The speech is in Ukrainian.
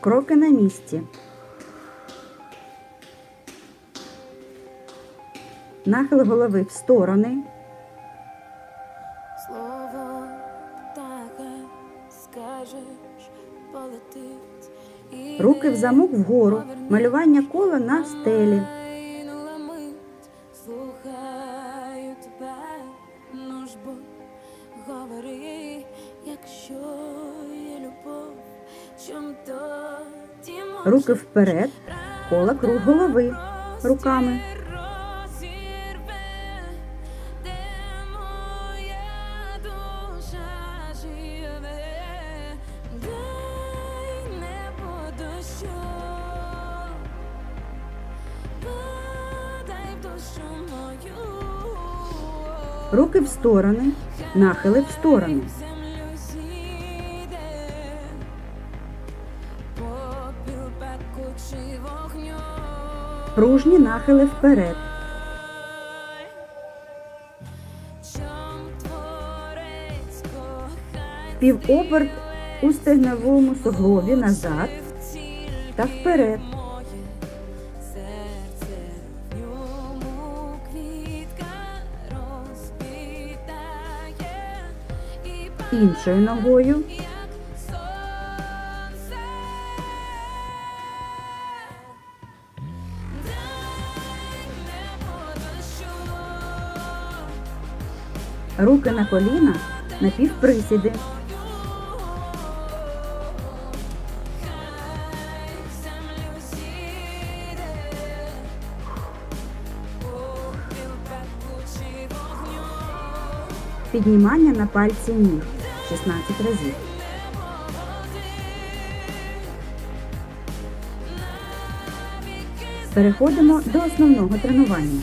Кроки на місці. Нахил голови в сторони. Слово птаха скажеш, полетить. Руки в замок вгору. Малювання кола на стелі. Слухаю тебе, ну ж бо говори, якщо Руки вперед. Кола круг голови. Руками. Руки в сторони. Нахили в сторони. Пружні нахили вперед. Півоберт у стегновому суглобі назад та вперед. Іншою ногою. Руки на коліна. Пекучий вогню. Піднімання на пальці ніг 16 разів. Переходимо до основного тренування.